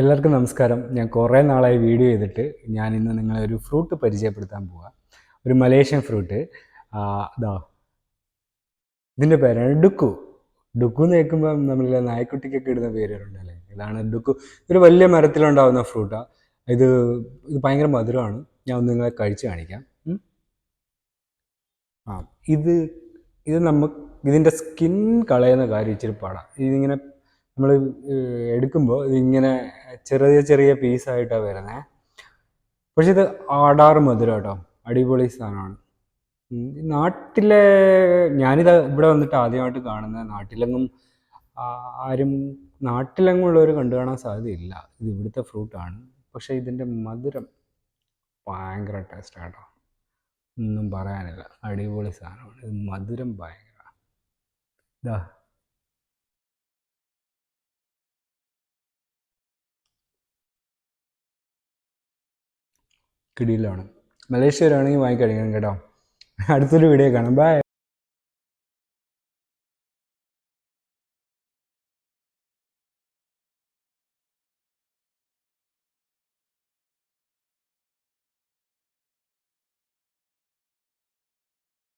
എല്ലാവർക്കും നമസ്കാരം. ഞാൻ കുറേ നാളായി വീഡിയോ ചെയ്തിട്ട് ഞാൻ ഇന്ന് നിങ്ങളെ ഒരു ഫ്രൂട്ട് പരിചയപ്പെടുത്താൻ പോവാം. ഒരു മലേഷ്യൻ ഫ്രൂട്ട്. ഇതാ ഇതിന്റെ പേരാണ് ഡുക്കു. ഡുക്കു എന്ന് കേൾക്കുമ്പോൾ നമ്മളിലെ നായ്ക്കുട്ടിക്കൊക്കെ ഇടുന്ന പേരുണ്ടല്ലേ ഇതാണ് ഡുക്കു. ഒരു വലിയ മരത്തിലുണ്ടാവുന്ന ഫ്രൂട്ടാണ് ഇത് ഇത് ഭയങ്കര മധുരമാണ്. ഞാൻ ഒന്ന് നിങ്ങളെ കഴിച്ച് കാണിക്കാം. ആ ഇത് ഇത് നമുക്ക് ഇതിന്റെ സ്കിൻ കളയുന്ന കാര്യം ഇച്ചിരി പാടാം. ഇതിങ്ങനെ നമ്മൾ എടുക്കുമ്പോൾ ഇതിങ്ങനെ ചെറിയ ചെറിയ പീസായിട്ടാണ് വരുന്നത് പക്ഷെ ഇത് ആടാർ മധുരം കേട്ടോ അടിപൊളി സാധനമാണ്. നാട്ടിലെ ഞാനിത് ഇവിടെ വന്നിട്ട് ആദ്യമായിട്ട് കാണുന്നത് നാട്ടിലെങ്ങും ആരും നാട്ടിലെങ്ങും ഉള്ളവർ കണ്ടു കാണാൻ സാധ്യതയില്ല. ഇത് ഇവിടുത്തെ ഫ്രൂട്ടാണ്. പക്ഷെ ഇതിന്റെ മധുരം ഭയങ്കര ടേസ്റ്റ് കേട്ടോ ഒന്നും പറയാനില്ല. അടിപൊളി സാധനമാണ്. ഇത് മധുരം ഭയങ്കര. ഇതാ കിടിയിലാണ് മലേഷ്യ വരാണെങ്കിൽ വാങ്ങിക്കഴിക്കണം കേട്ടോ. അടുത്തൊരു വീഡിയോ കാണാം. ബൈ